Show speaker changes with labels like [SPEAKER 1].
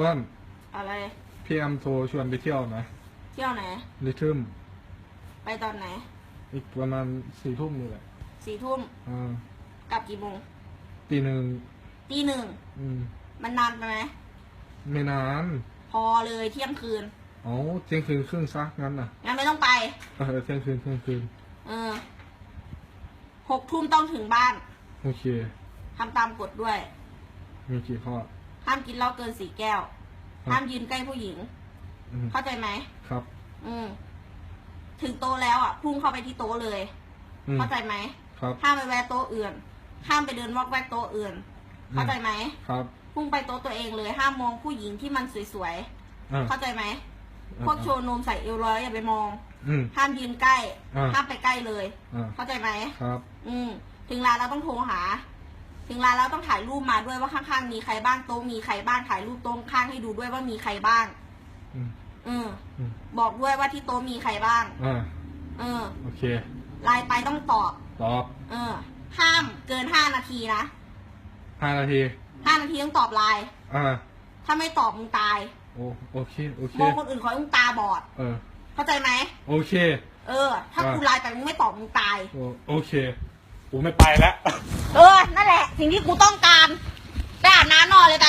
[SPEAKER 1] ว่าน
[SPEAKER 2] อะไร
[SPEAKER 1] พี่แอมโทรชวนไปเที่ยวนะ
[SPEAKER 2] เที่ยวไหน
[SPEAKER 1] ลิทึม
[SPEAKER 2] ไปตอนไหน
[SPEAKER 1] อีกประมาณสี่ทุ่มนี่แหละ
[SPEAKER 2] สี่ทุ่ม
[SPEAKER 1] อ่าก
[SPEAKER 2] ลับกี่โมง
[SPEAKER 1] ตีหนึ่ง
[SPEAKER 2] ตีหนึ่ง
[SPEAKER 1] อืม
[SPEAKER 2] มันนานไปไหม
[SPEAKER 1] ไม่นาน
[SPEAKER 2] พอเลยเที่ยงคืน
[SPEAKER 1] เอ๋อเที่ยงคืนครึ่งซะงั้นน่ะ
[SPEAKER 2] งั้นไม่ต้องไป
[SPEAKER 1] เออเที่ยงคืนเที่ยงคืน
[SPEAKER 2] เออหกทุ่มต้องถึงบ้าน
[SPEAKER 1] โอเค
[SPEAKER 2] ทำตามกฎด้วย
[SPEAKER 1] มีกี่ข้อ
[SPEAKER 2] ห้ามกินเหล้าเกินสี่แก้ว
[SPEAKER 1] ครับ
[SPEAKER 2] ห้ามยืนใกล้ผู้หญิง
[SPEAKER 1] อืม
[SPEAKER 2] เข้าใจไหม
[SPEAKER 1] ครับ
[SPEAKER 2] อืม ถึงโต๊ะแล้วอะพุ่งเข้าไปที่โต๊ะเลย
[SPEAKER 1] อืม
[SPEAKER 2] เข้าใจไหม
[SPEAKER 1] ครับ
[SPEAKER 2] ห้ามไปแวะโต๊ะอื่น ห้ามไปเดินวอกแวกโต๊ะอื่น
[SPEAKER 1] อืม
[SPEAKER 2] เข้าใจไหม
[SPEAKER 1] ครับ
[SPEAKER 2] พุ่งไปโต๊ะตัวเองเลย ห้ามมองผู้หญิงที่มันสวย
[SPEAKER 1] อ่า
[SPEAKER 2] ๆ เข้าใจไหมพวกโชว์นมใส่เอวร้อยอย่าไปมอง
[SPEAKER 1] อืม
[SPEAKER 2] ห้ามยืนใกล้
[SPEAKER 1] อ่า
[SPEAKER 2] ห้ามไปใกล้เลย
[SPEAKER 1] อ่า
[SPEAKER 2] เข้าใจไหม
[SPEAKER 1] ครับ
[SPEAKER 2] อืม ถึงร้านเราต้องโทรหา ถึงร้านเราต้องถ่ายรูปมาด้วยว่าข้างๆมีใครบ้างโต๊ะมีใครบ้างถ่ายรูปโต๊ะข้างให้ดูด้วยว่ามีใครบ้าง
[SPEAKER 1] อืม
[SPEAKER 2] อืม
[SPEAKER 1] อืม
[SPEAKER 2] บอกด้วยว่าที่โต๊ะมีใครบ้าง
[SPEAKER 1] อ่า
[SPEAKER 2] เออ
[SPEAKER 1] โอเค
[SPEAKER 2] ไลน์ไปต้องตอบ
[SPEAKER 1] ตอบ
[SPEAKER 2] เออ ห้ามเกินห้านาทีนะ
[SPEAKER 1] ห้านาที
[SPEAKER 2] ห้านาทีต้องตอบไลน์
[SPEAKER 1] อ่า
[SPEAKER 2] ถ้าไม่ตอบมึงตาย
[SPEAKER 1] โอโอเคโอเค
[SPEAKER 2] มองคนอื่นขอให้มึงตาบอด
[SPEAKER 1] เออ
[SPEAKER 2] เข้าใจไหม
[SPEAKER 1] โอเค
[SPEAKER 2] เออ ถ้า
[SPEAKER 1] อ่า
[SPEAKER 2] กูไลน์ไปมึงไม่ตอบมึงตาย
[SPEAKER 1] โอโอเค กูไม่ไปแล้ว
[SPEAKER 2] เออ นั่นแหละ สิ่งที่กูต้องการไปอาบน้ำนอนเลยไป